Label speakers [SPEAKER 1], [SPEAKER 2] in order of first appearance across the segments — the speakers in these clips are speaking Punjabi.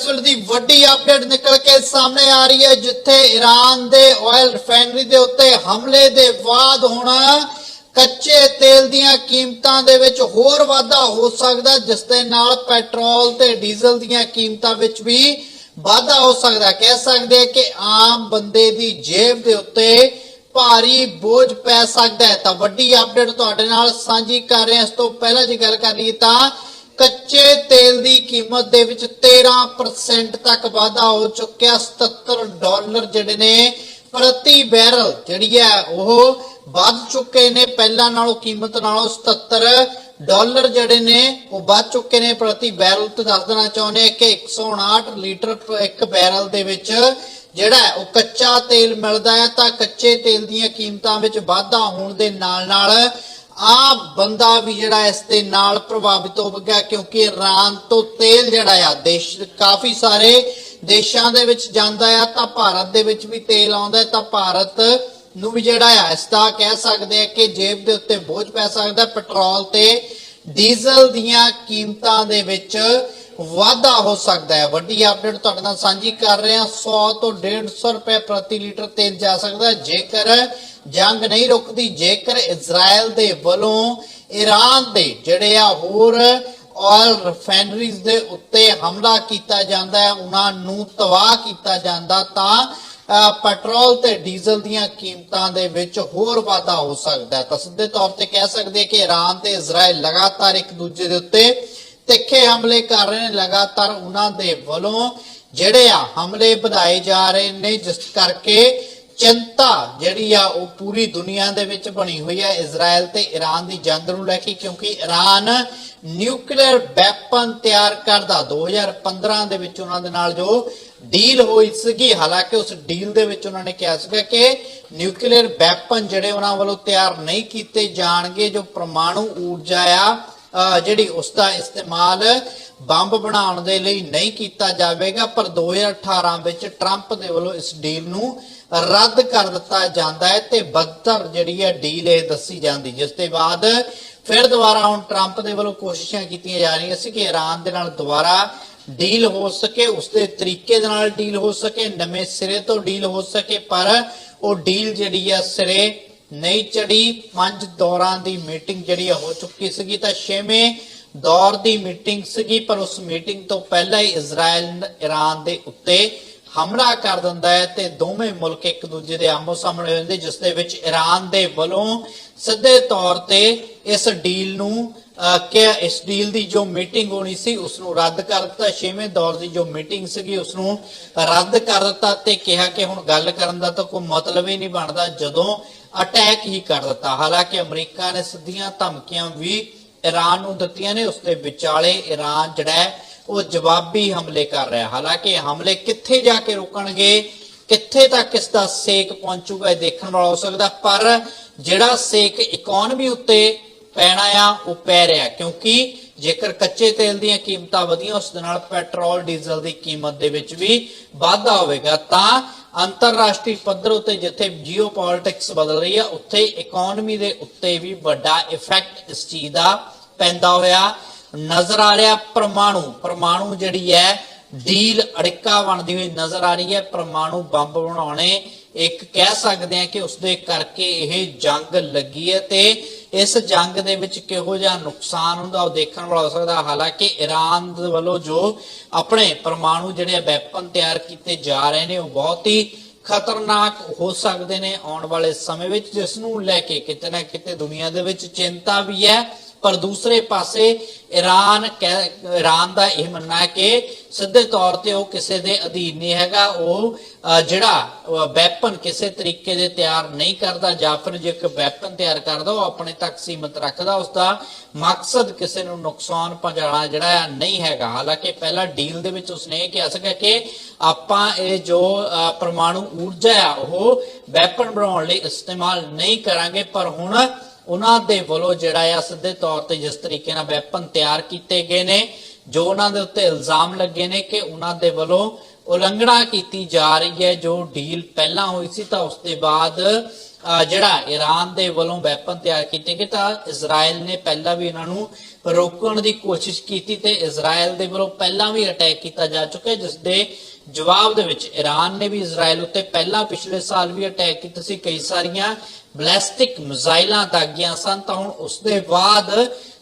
[SPEAKER 1] ਦੀ ਵੱਡੀ ਅਪਡੇਟ ਨਿਕਲ ਕੇ ਸਾਹਮਣੇ ਆ ਰਹੀ ਹੈ, ਜਿੱਥੇ ਈਰਾਨ ਦੇ ਆਇਲ ਰਿਫਾਈਨਰੀ ਦੇ ਉੱਤੇ ਹਮਲੇ ਦੇ ਬਾਅਦ ਹੁਣ ਕੱਚੇ ਤੇਲ ਦੀਆਂ ਕੀਮਤਾਂ ਦੇ ਵਿੱਚ ਹੋਰ ਵਾਧਾ ਹੋ ਸਕਦਾ ਜਿਸ ਦੇ ਨਾਲ ਪੈਟਰੋਲ ਤੇ ਡੀਜ਼ਲ ਦੀਆਂ ਕੀਮਤਾਂ ਵਿੱਚ ਵੀ ਵਾਧਾ ਹੋ ਸਕਦਾ ਕਹਿ ਸਕਦੇ ਹਾਂ ਕਿ ਆਮ ਬੰਦੇ ਦੀ ਜੇਬ ਦੇ ਉੱਤੇ ਭਾਰੀ ਬੋਝ ਪੈ ਸਕਦਾ ਹੈ। ਤਾਂ ਵੱਡੀ ਅਪਡੇਟ ਤੁਹਾਡੇ ਨਾਲ ਸਾਂਝੀ ਕਰ ਰਹੇ। ਹਾਂ ਇਸ ਤੋਂ ਪਹਿਲਾਂ ਜੇ ਗੱਲ ਕਰ ਲਈਏ ਤਾਂ ਕੱਚੇ ਤੇਲ ਦੀ ਕੀਮਤ ਦੇ ਵਿੱਚ 13% ਤੱਕ ਵਾਧਾ ਹੋ ਚੁੱਕਿਆ। 77 ਡਾਲਰ ਜਿਹੜੇ ਨੇ, ਪ੍ਰਤੀ ਬੈਰਲ ਜਿਹੜੀ ਹੈ, ਉਹ ਵੱਧ ਚੁੱਕੇ ਨੇ। ਪਹਿਲਾਂ ਨਾਲੋਂ ਕੀਮਤ ਨਾਲੋਂ 77 ਡਾਲਰ ਜਿਹੜੇ ਨੇ, ਉਹ ਵੱਧ ਚੁੱਕੇ ਨੇ। ਪ੍ਰਤੀ ਬੈਰਲ ਤੇ ਦੱਸ ਦੇਣਾ ਚਾਹੁੰਦੇ ਹਾਂ ਕਿ 159 ਲੀਟਰ ਇੱਕ ਬੈਰਲ ਦੇ ਵਿੱਚ ਜਿਹੜਾ ਉਹ ਕੱਚਾ ਤੇਲ ਮਿਲਦਾ ਹੈ। ਤਾਂ ਕੱਚੇ ਤੇਲ ਦੀਆਂ ਕੀਮਤਾਂ ਵਿੱਚ ਵਾਧਾ ਹੋਣ ਦੇ ਨਾਲ ਨਾਲ ਆ ਬੰਦਾ ਵੀ ਜਿਹੜਾ ਇਸ ਦੇ ਨਾਲ ਪ੍ਰਭਾਵਿਤ ਹੋ ਗਿਆ ਕਿਉਂਕਿ ਇਰਾਨ ਤੋਂ ਤੇਲ ਜਿਹੜਾ ਆ, ਦੇਸ਼ ਕਾਫੀ ਸਾਰੇ ਦੇਸ਼ਾਂ ਦੇ ਵਿੱਚ ਜਾਂਦਾ ਆ, ਤਾਂ ਭਾਰਤ ਦੇ ਵਿੱਚ ਵੀ ਤੇਲ ਆਉਂਦਾ ਤਾਂ ਭਾਰਤ ਨੂੰ ਵੀ ਜਿਹੜਾ ਆ, ਇਸ ਦਾ ਕਹਿ ਸਕਦੇ ਆ ਕਿ ਜੇਬ ਦੇ ਉੱਤੇ ਬੋਝ ਪੈ ਸਕਦਾ ਪੈਟਰੋਲ ਤੇ ਡੀਜ਼ਲ ਦੀਆਂ ਕੀਮਤਾਂ ਦੇ ਵਿੱਚ ਵਾਧਾ ਹੋ ਸਕਦਾ ਹੈ। ਵੱਡੀ ਅਪਡੇਟ ਤੁਹਾਡੇ ਨਾਲ ਸਾਂਝੀ ਕਰ ਰਹੇ ਹਾਂ। 100 ਤੋਂ 150 ਰੁਪਏ ਪ੍ਰਤੀ ਲੀਟਰ ਤੇਲ ਜਾ ਸਕਦਾ ਜੇਕਰ ਜੰਗ ਨਹੀਂ ਰੁਕਦੀ, ਜੇਕਰ ਇਜ਼ਰਾਈਲ ਦੇ ਵੱਲੋਂ ਈਰਾਨ ਦੇ ਜਿਹੜੇ ਆ ਹੋਰ ਆਇਲ ਰਿਫਾਈਨਰੀਜ਼ ਦੇ ਉੱਤੇ ਹਮਲਾ ਕੀਤਾ ਜਾਂਦਾ ਹੈ, ਉਹਨਾਂ ਨੂੰ ਤਬਾਹ ਕੀਤਾ ਜਾਂਦਾ, ਤਾਂ ਪੈਟਰੋਲ ਤੇ ਡੀਜ਼ਲ ਦੀਆਂ ਕੀਮਤਾਂ ਦੇ ਵਿੱਚ ਹੋਰ ਵਾਧਾ ਹੋ ਸਕਦਾ ਹੈ। ਤਾਂ ਸਿੱਧੇ ਤੌਰ ਤੇ ਕਹਿ ਸਕਦੇ ਹਾਂ ਕਿ ਈਰਾਨ ਤੇ ਇਜ਼ਰਾਈਲ ਲਗਾਤਾਰ ਇੱਕ ਦੂਜੇ ਦੇ ਉੱਤੇ ਤਿੱਖੇ ਹਮਲੇ ਕਰ ਰਹੇ ਨੇ ਲਗਾਤਾਰ ਉਹਨਾਂ ਦੇ ਵੱਲੋਂ, ਜਿਹੜੇ ਆ ਹਮਲੇ ਵਧਾਏ ਜਾ ਰਹੇ ਨੇ, ਜਿਸ ਕਰਕੇ ਚਿੰਤਾ ਜਿਹੜੀ ਆ ਉਹ ਪੂਰੀ ਦੁਨੀਆ ਦੇ ਵਿੱਚ ਬਣੀ ਹੋਈ ਹੈ ਇਜ਼ਰਾਈਲ ਤੇ ਈਰਾਨ ਦੀ ਜੰਗ ਨੂੰ ਲੈ ਕੇ, ਕਿਉਂਕਿ ਈਰਾਨ ਨਿਊਕਲੀਅਰ ਵੈਪਨ ਤਿਆਰ ਕਰਦਾ। 2015 ਦੇ ਵਿੱਚ ਉਹਨਾਂ ਦੇ ਨਾਲ ਜੋ ਡੀਲ ਹੋਈ ਸੀਗੀ, ਹਾਲਾਂਕਿ ਉਸ ਡੀਲ ਦੇ ਵਿੱਚ ਉਹਨਾਂ ਨੇ ਕਿਹਾ ਸੀਗਾ ਕਿ ਨਿਊਕਲੀਅਰ ਵੈਪਨ ਜਿਹੜੇ ਉਹਨਾਂ ਵੱਲੋਂ ਤਿਆਰ ਨਹੀਂ ਕੀਤੇ ਜਾਣਗੇ, ਜੋ ਪਰਮਾਣੂ ਊਰਜਾ ਆ ਜਿਹੜੀ ਉਸ ਦਾ ਇਸਤੇਮਾਲ ਬੰਬ ਬਣਾਉਣ ਦੇ ਲਈ ਨਹੀਂ ਕੀਤਾ ਜਾਵੇਗਾ, ਪਰ 2018 ਵਿੱਚ ਟਰੰਪ ਦੇ ਵੱਲੋਂ ਇਸ ਡੀਲ ਨੂੰ ਰੱਦ ਕਰ ਦਿੱਤਾ ਜਾਂਦਾ ਹੈ ਤੇ ਬਦਤਰ ਜਿਹੜੀ ਹੈ ਡੀਲ ਇਹ ਦੱਸੀ ਜਾਂਦੀ, ਜਿਸ ਦੇ ਬਾਅਦ ਫਿਰ ਦੁਬਾਰਾ ਹੁਣ ਟਰੰਪ ਦੇ ਵੱਲੋਂ ਕੋਸ਼ਿਸ਼ਾਂ ਕੀਤੀਆਂ ਜਾ ਰਹੀਆਂ ਸੀ ਕਿ ਇਰਾਨ ਦੇ ਨਾਲ ਦੁਬਾਰਾ ਡੀਲ ਹੋ ਸਕੇ, ਉਸਦੇ ਤਰੀਕੇ ਦੇ ਨਾਲ ਡੀਲ ਹੋ ਸਕੇ, ਨਵੇਂ ਸਿਰੇ ਤੋਂ ਡੀਲ ਹੋ ਸਕੇ, ਪਰ ਉਹ ਡੀਲ ਜਿਹੜੀ ਹੈ ਸਿਰੇ ਨਹੀਂ ਚੜੀ। ਪੰਜ ਦੌਰਾਂ ਦੀ ਮੀਟਿੰਗ ਜਿਹੜੀ ਹੋ ਚੁੱਕੀ ਸੀਗੀ ਤਾਂ ਛੇਵੇਂ ਦੌਰ ਦੀ ਮੀਟਿੰਗ ਸੀਗੀ ਪਰ ਉਸ ਮੀਟਿੰਗ ਤੋਂ ਪਹਿਲਾਂ ਹੀ ਇਜ਼ਰਾਈਲ ਈਰਾਨ ਦੇ ਉੱਤੇ ਹਮਲਾ ਕਰ ਦਿੰਦਾ ਹੈ ਤੇ ਦੋਵੇਂ ਮੁਲਕ ਇੱਕ ਦੂਜੇ ਦੇ ਆਮੋ ਸਾਹਮਣੇ ਹੋ ਜਾਂਦੇ ਜਿਸ ਦੇ ਵਿੱਚ ਈਰਾਨ ਦੇ ਵੱਲੋਂ ਸਿੱਧੇ ਤੌਰ ਤੇ ਇਸ ਡੀਲ ਨੂੰ ਅਹ, ਕਿ ਇਸ ਡੀਲ ਦੀ ਜੋ ਮੀਟਿੰਗ ਹੋਣੀ ਸੀ ਉਸ ਨੂੰ ਰੱਦ ਕਰ ਦਿੱਤਾ। ਛੇਵੇਂ ਦੌਰ ਦੀ ਜੋ ਮੀਟਿੰਗ ਸੀਗੀ ਉਸ ਨੂੰ ਰੱਦ ਕਰ ਦਿੱਤਾ ਤੇ ਕਿਹਾ ਕਿ ਹੁਣ ਗੱਲ ਕਰਨ ਦਾ ਤਾਂ ਕੋਈ ਮਤਲਬ ਹੀ ਨਹੀਂ ਬਣਦਾ। ਜਦੋਂ ਅਟੈਕ ਹੀ ਕਰ ਦਿੱਤਾ। ਹਾਲਾਂਕਿ ਅਮਰੀਕਾ ਨੇ ਸਿੱਧੀਆਂ ਧਮਕੀਆਂ ਵੀ ਈਰਾਨ ਨੂੰ ਦਿੱਤੀਆਂ ਨੇ, ਉਸ ਦੇ ਵਿਚਾਲੇ ਈਰਾਨ ਜਿਹੜਾ ਉਹ ਜਵਾਬੀ ਹਮਲੇ ਕਰ ਰਿਹਾ। ਹਾਲਾਂਕਿ ਹਮਲੇ ਕਿੱਥੇ ਜਾ ਕੇ ਰੁਕਣਗੇ, ਕਿੱਥੇ ਤੱਕ ਇਸ ਦਾ ਸੇਕ ਪਹੁੰਚੂਗਾ, ਇਹ ਦੇਖਣ ਵਾਲਾ ਹੋ ਸਕਦਾ। ਪਰ ਜਿਹੜਾ ਸੇਕ ਇਕਨੋਮੀ ਉੱਤੇ ਪੈਣਾ ਆ, ਉਹ ਪੈ ਰਿਹਾ, ਕਿਉਂਕਿ ਜੇਕਰ ਕੱਚੇ ਤੇਲ ਦੀਆਂ ਕੀਮਤਾਂ ਵਧੀਆਂ, ਉਸ ਦੇ ਨਾਲ ਪੈਟਰੋਲ, ਡੀਜ਼ਲ ਦੀ ਕੀਮਤ ਦੇ ਵਿੱਚ ਵੀ ਵਾਧਾ ਹੋਵੇਗਾ, ਤਾਂ ਅੰਤਰਰਾਸ਼ਟਰੀ ਪੱਧਰ ਉੱਤੇ ਜਿੱਥੇ ਜੀਓਪੋਲਿਟਿਕਸ ਬਦਲ ਰਹੀ ਹੈ ਉੱਥੇ ਇਕਨੋਮੀ ਦੇ ਉੱਤੇ ਵੀ ਵੱਡਾ ਇਫੈਕਟ ਇਸ ਚੀਜ਼ ਦਾ ਪੈਂਦਾ ਹੋਇਆ। ਨਜ਼ਰ ਆ ਰਿਹਾ ਪਰਮਾਣੂ ਪਰਮਾਣੂ ਜਿਹੜੀ ਹੈ, ਡੀਲ ਅੜਿੱਕਾ ਬਣਦੀ ਹੋਈ ਨਜ਼ਰ ਆ ਰਹੀ ਹੈ, ਪਰਮਾਣੂ ਬੰਬ ਬਣਾਉਣੇ। ਇੱਕ ਕਹਿ ਸਕਦੇ ਆ ਕਿ ਉਸਦੇ ਕਰਕੇ ਇਹ ਜੰਗ ਲੱਗੀ ਹੈ ਤੇ ਇਸ ਜੰਗ ਦੇ ਵਿੱਚ ਕਿਹੋ ਜਿਹਾ ਨੁਕਸਾਨ ਹੁੰਦਾ ਉਹ ਦੇਖਣ ਵਾਲਾ ਹੋ ਸਕਦਾ। ਹਾਲਾਂਕਿ ਈਰਾਨ ਵੱਲੋਂ ਜੋ ਆਪਣੇ ਪਰਮਾਣੂ ਜਿਹੜੇ ਵੈਪਨ ਤਿਆਰ ਕੀਤੇ ਜਾ ਰਹੇ ਨੇ, ਉਹ ਬਹੁਤ ਹੀ ਖਤਰਨਾਕ ਹੋ ਸਕਦੇ ਨੇ ਆਉਣ ਵਾਲੇ ਸਮੇਂ ਵਿੱਚ, ਜਿਸ ਨੂੰ ਲੈ ਕੇ ਕਿਤੇ ਨਾ ਕਿਤੇ ਦੁਨੀਆ ਦੇ ਵਿੱਚ ਚਿੰਤਾ ਵੀ ਹੈ। ਪਰ ਦੂਸਰੇ ਪਾਸੇ ਈਰਾਨ ਈਰਾਨ ਦਾ ਇਹ ਮੰਨਣਾ ਹੈ ਕਿ ਸਿੱਧੇ ਤੌਰ ਤੇ ਉਹ ਕਿਸੇ ਦੇ ਅਧੀਨ ਨਹੀਂ ਹੈਗਾ, ਉਹ ਜਿਹੜਾ ਵੈਪਨ ਕਿਸੇ ਤਰੀਕੇ ਦੇ ਤਿਆਰ ਨਹੀਂ ਕਰਦਾ, ਜਾਂ ਫਿਰ ਜੇ ਇੱਕ ਵੈਪਨ ਤਿਆਰ ਕਰਦਾ, ਉਹ ਆਪਣੇ ਤੱਕ ਸੀਮਤ ਰੱਖਦਾ ਉਸ ਦਾ ਮਕਸਦ ਕਿਸੇ ਨੂੰ ਨੁਕਸਾਨ ਪਹੁੰਚਾਉਣਾ ਜਿਹੜਾ ਨਹੀਂ ਹੈਗਾ। ਹਾਲਾਂਕਿ ਪਹਿਲਾ ਡੀਲ ਦੇ ਵਿੱਚ ਉਸਨੇ ਇਹ ਕਿਹਾ ਸੀਗਾ ਕਿ ਆਪਾਂ ਇਹ ਜੋ ਪਰਮਾਣੂ ਊਰਜਾ ਆ, ਉਹ ਵੈਪਨ ਬਣਾਉਣ ਲਈ ਇਸਤੇਮਾਲ ਨਹੀਂ ਕਰਾਂਗੇ, ਪਰ ਹੁਣ ਉਹਨਾਂ ਦੇ ਵੱਲੋਂ ਜਿਹੜਾ ਆ ਸਿੱਧੇ ਤੌਰ ਤੇ ਜਿਸ ਤਰੀਕੇ ਨਾਲ ਵੈਪਨ ਤਿਆਰ ਕੀਤੇ ਗਏ ਨੇ, ਜੋ ਉਹਨਾਂ ਦੇ ਉੱਤੇ ਇਲਜ਼ਾਮ ਲੱਗੇ ਨੇ ਕਿ ਉਹਨਾਂ ਦੇ ਵੱਲੋਂ ਉਲੰਘਣਾ ਕੀਤੀ ਜਾ ਰਹੀ ਹੈ, ਜੋ ਡੀਲ ਪਹਿਲਾਂ ਹੋਈ ਸੀ, ਤਾਂ ਉਸ ਦੇ ਬਾਅਦ ਜਿਹੜਾ ਈਰਾਨ ਦੇ ਵੱਲੋਂ ਵੈਪਨ ਤਿਆਰ ਕੀਤੇ ਗਏ, ਤਾਂ ਇਜ਼ਰਾਈਲ ਨੇ ਪਹਿਲਾਂ ਵੀ ਇਹਨਾਂ ਨੂੰ ਰੋਕਣ ਦੀ ਕੋਸ਼ਿਸ਼ ਕੀਤੀ ਤੇ ਇਜ਼ਰਾਈਲ ਦੇ ਵੱਲੋਂ ਪਹਿਲਾਂ ਵੀ ਅਟੈਕ ਕੀਤਾ ਜਾ ਚੁੱਕਾ ਹੈ ਜਿਸ ਦੇ ਜਵਾਬ ਦੇ ਵਿੱਚ ਈਰਾਨ ਨੇ ਵੀ ਇਜ਼ਰਾਈਲ ਉੱਤੇ ਪਹਿਲਾਂ ਪਿਛਲੇ ਸਾਲ ਵੀ ਅਟੈਕ ਕੀਤਾ ਸੀ, ਕਈ ਸਾਰੀਆਂ ਬੈਲਿਸਟਿਕ ਮਿਜ਼ਾਈਲਾਂ ਦਾਗੀਆਂ ਸਨ। ਤਾਂ ਹੁਣ ਉਸ ਦੇ ਬਾਅਦ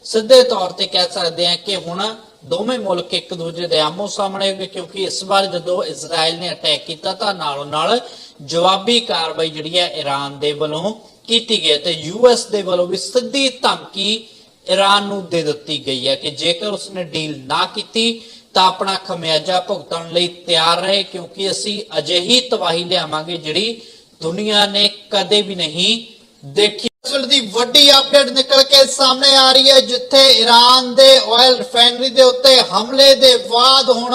[SPEAKER 1] ਸਿੱਧੇ ਤੌਰ ਤੇ ਕਹਿ ਸਕਦੇ ਹਾਂ ਕਿ ਹੁਣ ਦੋਵੇਂ ਮੁਲਕ ਇੱਕ ਦੂਜੇ ਦੇ ਆਮੋ ਸਾਹਮਣੇ ਹੋ ਕਿਉਂਕਿ ਇਸ ਵਾਰ ਜਦੋਂ ਇਜ਼ਰਾਈਲ ਨੇ ਅਟੈਕ ਕੀਤਾ ਤਾਂ ਨਾਲੋਂ ਨਾਲ ਜਵਾਬੀ ਕਾਰਵਾਈ ਜਿਹੜੀ ਹੈ ਈਰਾਨ ਦੇ ਵੱਲੋਂ ਕੀਤੀ ਗਈ ਹੈ ਤੇ ਯੂਐਸ ਦੇ ਵੱਲੋਂ ਵੀ ਸਿੱਧੀ ਧਮਕੀ ਈਰਾਨ ਨੂੰ ਦੇ ਦਿੱਤੀ ਗਈ ਹੈ ਕਿ ਜੇਕਰ ਉਸਨੇ ਡੀਲ ਨਾ ਕੀਤੀ ਤਾਂ ਆਪਣਾ ਖਮਿਆਜਾ ਭੁਗਤਣ ਲਈ ਤਿਆਰ ਰਹੇ, ਕਿਉਂਕਿ ਅਸੀਂ ਅਜਿਹੀ ਤਬਾਹੀ ਲਿਆਵਾਂਗੇ ਜਿਹੜੀ ਦੁਨੀਆ ਨੇ ਕਦੇ ਵੀ ਨਹੀਂ ਦੇਖੀ। ਇਸ ਦੀ ਵੱਡੀ ਅਪਡੇਟ ਨਿਕਲ ਕੇ ਸਾਹਮਣੇ ਆ ਰਹੀ ਹੈ, ਜਿੱਥੇ ਈਰਾਨ ਦੇ ਆਇਲ ਰਿਫਾਈਨਰੀ ਦੇ ਉੱਤੇ ਹਮਲੇ ਦੇ ਬਾਅਦ ਹੁਣ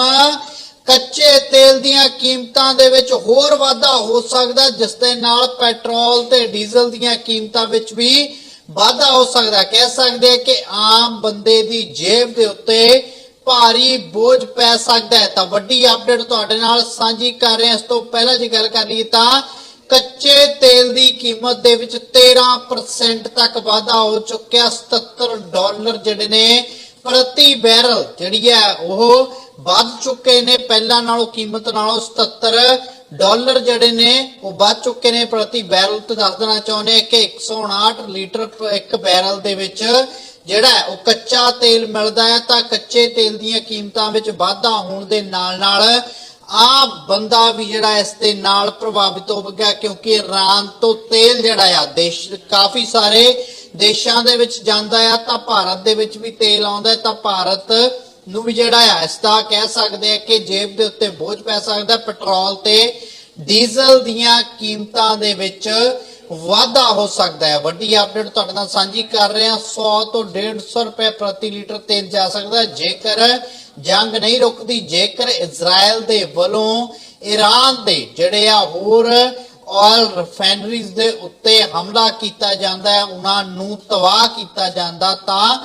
[SPEAKER 1] ਕੱਚੇ ਤੇਲ ਦੀਆਂ ਕੀਮਤਾਂ ਦੇ ਵਿੱਚ ਹੋਰ ਵਾਧਾ ਹੋ ਸਕਦਾ, ਜਿਸ ਦੇ ਨਾਲ ਪੈਟਰੋਲ ਤੇ ਡੀਜ਼ਲ ਦੀਆਂ ਕੀਮਤਾਂ ਵਿੱਚ ਵੀ ਵਾਧਾ ਹੋ ਸਕਦਾ। ਕਹਿ ਸਕਦੇ ਕਿ ਆਮ ਬੰਦੇ ਦੀ ਜੇਬ ਦੇ ਉੱਤੇ ਭਾਰੀ ਬੋਝ ਪੈ ਸਕਦਾ ਹੈ। ਤਾਂ ਵੱਡੀ ਅਪਡੇਟ ਤੁਹਾਡੇ ਨਾਲ ਸਾਂਝੀ ਕਰ ਰਹੇ ਹਾਂ। ਇਸ ਤੋਂ ਪਹਿਲਾਂ ਜੇ ਗੱਲ ਕਰ ਲਈਏ ਤਾਂ ਕੱਚੇ ਤੇਲ ਦੀ ਕੀਮਤ ਦੇ ਵਿੱਚ 13% ਤੱਕ ਵਾਧਾ ਹੋ ਚੁੱਕਿਆ। 77 ਡਾਲਰ ਜਿਹੜੇ ਨੇ ਪ੍ਰਤੀ ਬੈਰਲ ਜਿਹੜੀ ਹੈ, ਉਹ ਵੱਧ ਚੁੱਕੇ ਨੇ। ਪਹਿਲਾਂ ਨਾਲੋਂ ਕੀਮਤ ਨਾਲੋਂ 77 ਡਾਲਰ ਜਿਹੜੇ ਨੇ, ਉਹ ਵੱਧ ਚੁੱਕੇ ਨੇ। ਪ੍ਰਤੀ ਬੈਰਲ ਤੇ ਦੱਸ ਦੇਣਾ ਚਾਹੁੰਦੇ ਹਾਂ ਕਿ 159 ਲੀਟਰ ਇੱਕ ਬੈਰਲ ਦੇ ਵਿੱਚ ਜਿਹੜਾ ਉਹ ਕੱਚਾ ਤੇਲ ਮਿਲਦਾ ਹੈ, ਤਾਂ ਕੱਚੇ ਤੇਲ ਦੀਆਂ ਕੀਮਤਾਂ ਵਿੱਚ ਵਾਧਾ ਹੋਣ ਦੇ ਨਾਲ ਨਾਲ ਆ ਬੰਦਾ ਵੀ ਜਿਹੜਾ ਇਸ ਦੇ ਨਾਲ ਪ੍ਰਭਾਵਿਤ ਹੋ ਕਿਉਂਕਿ ਇਰਾਨ ਤੋਂ ਤੇਲ ਜਿਹੜਾ ਆ, ਦੇਸ਼ ਕਾਫੀ ਸਾਰੇ ਦੇਸ਼ਾਂ ਦੇ ਵਿੱਚ ਜਾਂਦਾ ਆ, ਤਾਂ ਭਾਰਤ ਦੇ ਵਿੱਚ ਵੀ ਤੇਲ ਆਉਂਦਾ ਤਾਂ ਭਾਰਤ ਨੂੰ ਵੀ ਜਿਹੜਾ ਆ, ਇਸ ਦਾ ਕਹਿ ਸਕਦੇ ਆ ਕਿ ਜੇਬ ਦੇ ਉੱਤੇ ਬੋਝ ਪੈ ਸਕਦਾ ਪੈਟਰੋਲ ਤੇ ਡੀਜ਼ਲ ਦੀਆਂ ਕੀਮਤਾਂ ਦੇ ਵਿੱਚ ਵਾਧਾ ਹੋ ਸਕਦਾ ਹੈ। ਵੱਡੀ ਅਪਡੇਟ ਤੁਹਾਡੇ ਨਾਲ ਸਾਂਝੀ ਕਰ ਰਹੇ ਹਾਂ। 100 ਤੋਂ 150 ਰੁਪਏ ਪ੍ਰਤੀ ਲੀਟਰ ਤੇਲ ਜਾ ਸਕਦਾ ਜੇਕਰ ਜੰਗ ਨਹੀਂ ਰੁਕਦੀ, ਜੇਕਰ ਇਜ਼ਰਾਈਲ ਦੇ ਵੱਲੋਂ ਈਰਾਨ ਦੇ ਜਿਹੜੇ ਆ ਹੋਰ ਆਇਲ ਰਿਫਾਈਨਰੀਜ਼ ਦੇ ਉੱਤੇ ਹਮਲਾ ਕੀਤਾ ਜਾਂਦਾ ਹੈ, ਉਹਨਾਂ ਨੂੰ ਤਬਾਹ ਕੀਤਾ ਜਾਂਦਾ, ਤਾਂ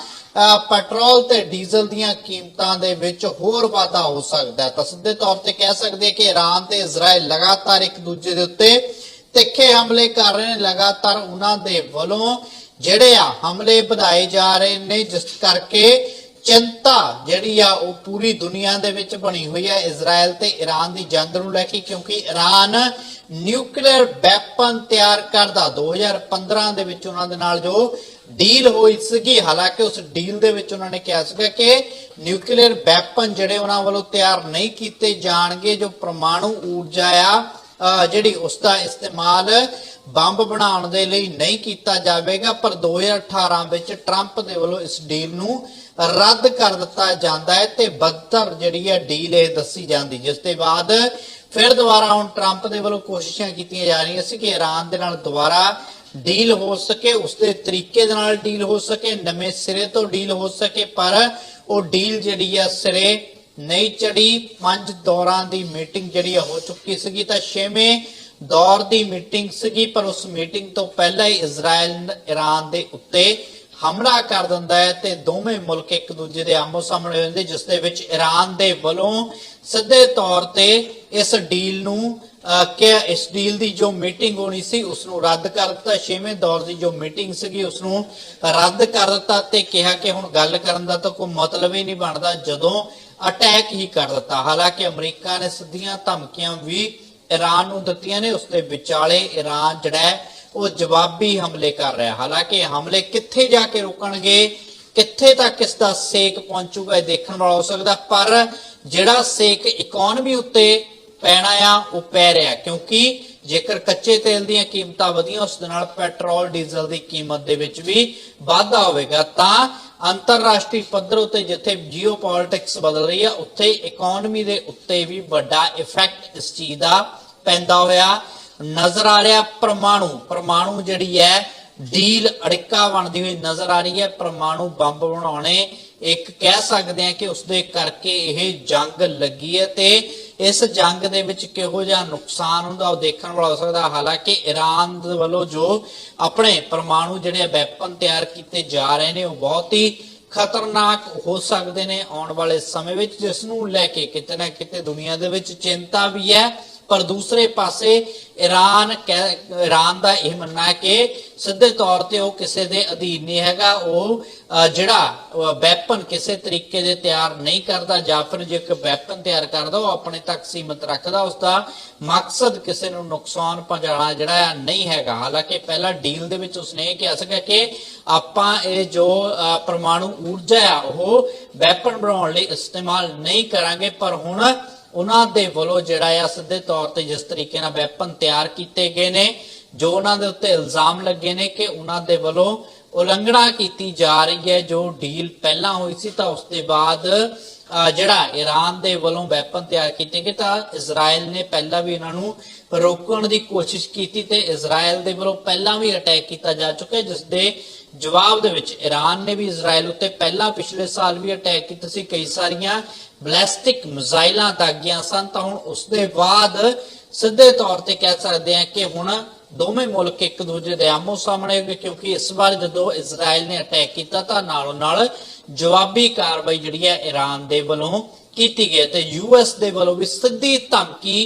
[SPEAKER 1] ਪੈਟਰੋਲ ਤੇ ਡੀਜ਼ਲ ਦੀਆਂ ਕੀਮਤਾਂ ਦੇ ਵਿੱਚ ਹੋਰ ਵਾਧਾ ਹੋ ਸਕਦਾ ਹੈ। ਤਾਂ ਸਿੱਧੇ ਤੌਰ ਤੇ ਕਹਿ ਸਕਦੇ ਹਾਂ ਕਿ ਈਰਾਨ ਤੇ ਇਜ਼ਰਾਈਲ ਲਗਾਤਾਰ ਇੱਕ ਦੂਜੇ ਦੇ ਉੱਤੇ ਤਿੱਖੇ ਹਮਲੇ ਕਰ ਰਹੇ ਨੇ, ਲਗਾਤਾਰ ਉਹਨਾਂ ਦੇ ਵੱਲੋਂ ਜਿਹੜੇ ਆ ਹਮਲੇ ਵਧਾਏ ਜਾ ਰਹੇ ਨੇ, ਜਿਸ ਕਰਕੇ ਚਿੰਤਾ ਜਿਹੜੀ ਆ ਉਹ ਪੂਰੀ ਦੁਨੀਆ ਦੇ ਵਿੱਚ ਬਣੀ ਹੋਈ ਹੈ ਇਜ਼ਰਾਈਲ ਤੇ ਈਰਾਨ ਦੀ ਜੰਗ ਨੂੰ ਲੈ ਕੇ, ਕਿਉਂਕਿ ਈਰਾਨ ਨਿਊਕਲੀਅਰ ਵੈਪਨ ਤਿਆਰ ਕਰਦਾ। 2015 ਦੇ ਵਿੱਚ ਉਹਨਾਂ ਦੇ ਨਾਲ ਜੋ ਡੀਲ ਹੋਈ ਸੀਗੀ, ਹਾਲਾਂਕਿ ਉਸ ਡੀਲ ਦੇ ਵਿੱਚ ਉਹਨਾਂ ਨੇ ਕਿਹਾ ਸੀਗਾ ਕਿ ਨਿਊਕਲੀਅਰ ਵੈਪਨ ਜਿਹੜੇ ਉਹਨਾਂ ਵੱਲੋਂ ਤਿਆਰ ਨਹੀਂ ਕੀਤੇ ਜਾਣਗੇ, ਜੋ ਪਰਮਾਣੂ ਊਰਜਾ ਆ ਜਿਹੜੀ ਉਸ ਦਾ ਇਸਤੇਮਾਲ ਬੰਬ ਬਣਾਉਣ ਦੇ ਲਈ ਨਹੀਂ ਕੀਤਾ ਜਾਵੇਗਾ, ਪਰ 2018 ਵਿੱਚ ਟਰੰਪ ਦੇ ਵੱਲੋਂ ਇਸ ਡੀਲ ਨੂੰ ਰੱਦ ਕਰ ਦਿੱਤਾ ਜਾਂਦਾ ਹੈ ਤੇ ਬਦਤਰ ਜਿਹੜੀ ਹੈ ਡੀਲ ਇਹ ਦੱਸੀ ਜਾਂਦੀ, ਜਿਸ ਦੇ ਬਾਅਦ ਫਿਰ ਦੁਬਾਰਾ ਹੁਣ ਟਰੰਪ ਦੇ ਵੱਲੋਂ ਕੋਸ਼ਿਸ਼ਾਂ ਕੀਤੀਆਂ ਜਾ ਰਹੀਆਂ ਸੀ ਕਿ ਇਰਾਨ ਦੇ ਨਾਲ ਦੁਬਾਰਾ ਡੀਲ ਹੋ ਸਕੇ ਉਸ ਦੇ ਤਰੀਕੇ ਦੇ ਨਾਲ ਡੀਲ ਹੋ ਸਕੇ, ਨਵੇਂ ਸਿਰੇ ਤੋਂ ਡੀਲ ਹੋ ਸਕੇ, ਪਰ ਉਹ ਡੀਲ ਜਿਹੜੀ ਆ ਸਿਰੇ ਨਹੀਂ ਚੜੀ ਪੰਜ ਦੌਰਾਂ ਦੀ ਮੀਟਿੰਗ ਜਿਹੜੀ ਹੋ ਚੁੱਕੀ ਸੀਗੀ ਤਾਂ ਛੇਵੇਂ ਦੌਰ ਦੀ ਮੀਟਿੰਗ ਸੀਗੀ ਪਰ ਉਸ ਮੀਟਿੰਗ ਤੋਂ ਪਹਿਲਾਂ ਹੀ ਇਜ਼ਰਾਈਲ ਈਰਾਨ ਦੇ ਉੱਤੇ ਹਮਲਾ ਕਰ ਦਿੰਦਾ ਹੈ ਤੇ ਦੋਵੇਂ ਮੁਲਕ ਇੱਕ ਦੂਜੇ ਦੇ ਆਮੋ ਸਾਹਮਣੇ ਹੋ ਜਿਸ ਦੇ ਵਿੱਚ ਈਰਾਨ ਦੇ ਵੱਲੋਂ ਸਿੱਧੇ ਤੌਰ ਤੇ ਇਸ ਡੀਲ ਨੂੰ ਅਹ, ਕਿ ਇਸ ਡੀਲ ਦੀ ਜੋ ਮੀਟਿੰਗ ਹੋਣੀ ਸੀ ਉਸ ਨੂੰ ਰੱਦ ਕਰ ਦਿੱਤਾ। ਛੇਵੇਂ ਦੌਰ ਦੀ ਜੋ ਮੀਟਿੰਗ ਸੀਗੀ ਉਸ ਨੂੰ ਰੱਦ ਕਰ ਦਿੱਤਾ ਤੇ ਕਿਹਾ ਕਿ ਹੁਣ ਗੱਲ ਕਰਨ ਦਾ ਤਾਂ ਕੋਈ ਮਤਲਬ ਹੀ ਨਹੀਂ ਬਣਦਾ। ਜਦੋਂ ਅਟੈਕ ਹੀ ਕਰ ਦਿੱਤਾ। ਹਾਲਾਂਕਿ ਅਮਰੀਕਾ ਨੇ ਸਿੱਧੀਆਂ ਧਮਕੀਆਂ ਵੀ ਈਰਾਨ ਨੂੰ ਦਿੱਤੀਆਂ ਨੇ, ਉਸ ਦੇ ਵਿਚਾਲੇ ਈਰਾਨ ਜਿਹੜਾ ਉਹ ਜਵਾਬੀ ਹਮਲੇ ਕਰ ਰਿਹਾ। ਹਾਲਾਂਕਿ ਹਮਲੇ ਕਿੱਥੇ ਜਾ ਕੇ ਰੁਕਣਗੇ, ਕਿੱਥੇ ਤੱਕ ਇਸ ਦਾ ਸੇਕ ਪਹੁੰਚੂਗਾ ਇਹ ਦੇਖਣ ਵਾਲਾ ਹੋ ਸਕਦਾ, ਪਰ ਜਿਹੜਾ ਸੇਕ ਇਕਨੋਮੀ ਉੱਤੇ ਪੈਣਾ ਆ, ਉਹ ਪੈ ਰਿਹਾ, ਕਿਉਂਕਿ ਜੇਕਰ ਕੱਚੇ ਤੇਲ ਦੀਆਂ ਕੀਮਤਾਂ ਵਧੀਆਂ, ਉਸ ਦੇ ਨਾਲ ਪੈਟਰੋਲ, ਡੀਜ਼ਲ ਦੀ ਕੀਮਤ ਦੇ ਵਿੱਚ ਵੀ ਵਾਧਾ ਹੋਵੇਗਾ, ਤਾਂ ਅੰਤਰਰਾਸ਼ਟਰੀ ਪੱਧਰ ਉਤੇ ਜਿੱਥੇ ਜੀਓਪੋਲਿਟਿਕਸ ਬਦਲ ਰਹੀ ਆ, ਉੱਥੇ ਇਕਨੋਮੀ ਦੇ ਉੱਤੇ ਵੀ ਵੱਡਾ ਇਫੈਕਟ ਇਸ ਚੀਜ਼ ਦਾ ਪੈਂਦਾ ਹੋਇਆ। ਨਜ਼ਰ ਆ ਰਿਹਾ ਪਰਮਾਣੂ ਪਰਮਾਣੂ ਜਿਹੜੀ ਹੈ, ਡੀਲ ਅੜਿੱਕਾ ਬਣਦੀ ਹੋਈ ਨਜ਼ਰ ਆ ਰਹੀ ਹੈ। ਪਰਮਾਣੂ ਬੰਬ ਬਣਾਉਣੇ, ਇੱਕ ਕਹਿ ਸਕਦੇ ਆ ਕਿ ਉਸ ਦੇ ਕਰਕੇ ਇਹ ਜੰਗ ਲੱਗੀ ਹੈ ਤੇ ਇਸ ਜੰਗ ਦੇ ਵਿੱਚ ਕਿਹੋ ਜਿਹਾ ਨੁਕਸਾਨ ਹੁੰਦਾ ਉਹ ਦੇਖਣ ਵਾਲਾ ਹੋ ਸਕਦਾ। ਹਾਲਾਂਕਿ ਈਰਾਨ ਦੇ ਵੱਲੋਂ ਜੋ ਆਪਣੇ ਪਰਮਾਣੂ ਜਿਹੜੇ ਵੈਪਨ ਤਿਆਰ ਕੀਤੇ ਜਾ ਰਹੇ ਨੇ, ਉਹ ਬਹੁਤ ਹੀ ਖਤਰਨਾਕ ਹੋ ਸਕਦੇ ਨੇ ਆਉਣ ਵਾਲੇ ਸਮੇਂ ਵਿੱਚ, ਜਿਸ ਨੂੰ ਲੈ ਕੇ ਕਿਤੇ ਨਾ ਕਿਤੇ ਦੁਨੀਆ ਦੇ ਵਿੱਚ ਚਿੰਤਾ ਵੀ ਹੈ। ਪਰ ਦੂਸਰੇ ਪਾਸੇ ਈਰਾਨ ਈਰਾਨ ਦਾ ਇਹ ਮੰਨਣਾ ਹੈ ਕਿ ਸਿੱਧੇ ਤੌਰ ਤੇ ਉਹ ਕਿਸੇ ਦੇ ਅਧੀਨ ਨਹੀਂ ਹੈਗਾ। ਉਹ ਜਿਹੜਾ ਵੈਪਨ ਕਿਸੇ ਤਰੀਕੇ ਦੇ ਤਿਆਰ ਨਹੀਂ ਕਰਦਾ ਜਾਂ ਫਿਰ ਜੇ ਇੱਕ ਵੈਪਨ ਤਿਆਰ ਕਰਦਾ ਉਹ ਆਪਣੇ ਤੱਕ ਸੀਮਤ ਰੱਖਦਾ ਉਸ ਦਾ ਮਕਸਦ ਕਿਸੇ ਨੂੰ ਨੁਕਸਾਨ ਪਹੁੰਚਾਉਣਾ ਜਿਹੜਾ ਨਹੀਂ ਹੈਗਾ। ਹਾਲਾਂਕਿ ਪਹਿਲਾ ਡੀਲ ਦੇ ਵਿੱਚ ਉਸਨੇ ਇਹ ਕਿਹਾ ਸੀਗਾ ਕਿ ਆਪਾਂ ਇਹ ਜੋ ਅ, ਪਰਮਾਣੂ ਊਰਜਾ ਆ ਉਹ ਵੈਪਨ ਬਣਾਉਣ ਲਈ ਇਸਤੇਮਾਲ ਨਹੀਂ ਕਰਾਂਗੇ ਪਰ ਹੁਣ ਉਹਨਾਂ ਦੇ ਵੱਲੋਂ ਜਿਹੜਾ ਆ ਸਿੱਧੇ ਤੌਰ ਤੇ ਜਿਸ ਤਰੀਕੇ ਨਾਲ ਵੈਪਨ ਤਿਆਰ ਕੀਤੇ ਗਏ ਨੇ, ਜੋ ਉਹਨਾਂ ਦੇ ਉੱਤੇ ਇਲਜ਼ਾਮ ਲੱਗੇ ਨੇ ਕਿ ਉਹਨਾਂ ਦੇ ਵੱਲੋਂ ਉਲੰਘਣਾ ਕੀਤੀ ਜਾ ਰਹੀ ਹੈ, ਜੋ ਡੀਲ ਪਹਿਲਾਂ ਹੋਈ ਸੀ, ਤਾਂ ਉਸ ਦੇ ਬਾਅਦ ਜਿਹੜਾ ਈਰਾਨ ਦੇ ਵੱਲੋਂ ਵੈਪਨ ਤਿਆਰ ਕੀਤੇ ਗਏ, ਤਾਂ ਇਜ਼ਰਾਈਲ ਨੇ ਪਹਿਲਾਂ ਵੀ ਇਹਨਾਂ ਨੂੰ ਰੋਕਣ ਦੀ ਕੋਸ਼ਿਸ਼ ਕੀਤੀ ਤੇ ਇਜ਼ਰਾਈਲ ਦੇ ਵੱਲੋਂ ਪਹਿਲਾਂ ਵੀ ਅਟੈਕ ਕੀਤਾ ਜਾ ਚੁੱਕਾ ਹੈ, ਜਿਸ ਦੇ ਜਵਾਬ ਦੇ ਵਿੱਚ ਈਰਾਨ ਨੇ ਵੀ ਇਜ਼ਰਾਈਲ ਉੱਤੇ ਪਹਿਲਾਂ ਪਿਛਲੇ ਸਾਲ ਵੀ ਅਟੈਕ ਕੀਤਾ ਸੀ, ਕਈ ਸਾਰੀਆਂ ਬਲੈਸਟਿਕ ਮਿਜ਼ਾਈਲਾਂ ਦਾਗੀਆਂ ਸਨ, ਤਾਂ ਹੁਣ ਉਸ ਦੇ ਬਾਅਦ ਸਿੱਧੇ ਤੌਰ ਤੇ ਕਹਿ ਸਕਦੇ ਹਾਂ ਕਿ ਹੁਣ ਦੋਵੇਂ ਮੁਲਕ ਇੱਕ ਦੂਜੇ ਦੇ ਆਮੋ ਸਾਹਮਣੇ ਹੋ ਕਿਉਂਕਿ ਇਸ ਵਾਰ ਜਦੋਂ ਇਜ਼ਰਾਈਲ ਨੇ ਅਟੈਕ ਕੀਤਾ, ਤਾਂ ਨਾਲੋਂ ਨਾਲ ਜਵਾਬੀ ਕਾਰਵਾਈ ਜਿਹੜੀ ਹੈ ਈਰਾਨ ਦੇ ਵੱਲੋਂ ਕੀਤੀ ਗਈ ਹੈ ਤੇ ਯੂਐਸ ਦੇ ਵੱਲੋਂ ਵੀ ਸਿੱਧੀ ਧਮਕੀ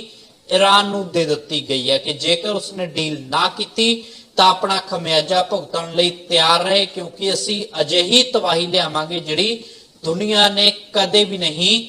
[SPEAKER 1] ਈਰਾਨ ਨੂੰ ਦੇ ਦਿੱਤੀ ਗਈ ਹੈ ਕਿ ਜੇਕਰ ਉਸਨੇ ਡੀਲ ਨਾ ਕੀਤੀ, ਤਾਂ ਆਪਣਾ ਖਮਿਆਜਾ ਭੁਗਤਣ ਲਈ ਤਿਆਰ ਰਹੇ, ਕਿਉਂਕਿ ਅਸੀਂ ਅਜਿਹੀ ਤਬਾਹੀ ਲਿਆਵਾਂਗੇ ਜਿਹੜੀ ਦੁਨੀਆ ਨੇ ਕਦੇ ਵੀ ਨਹੀਂ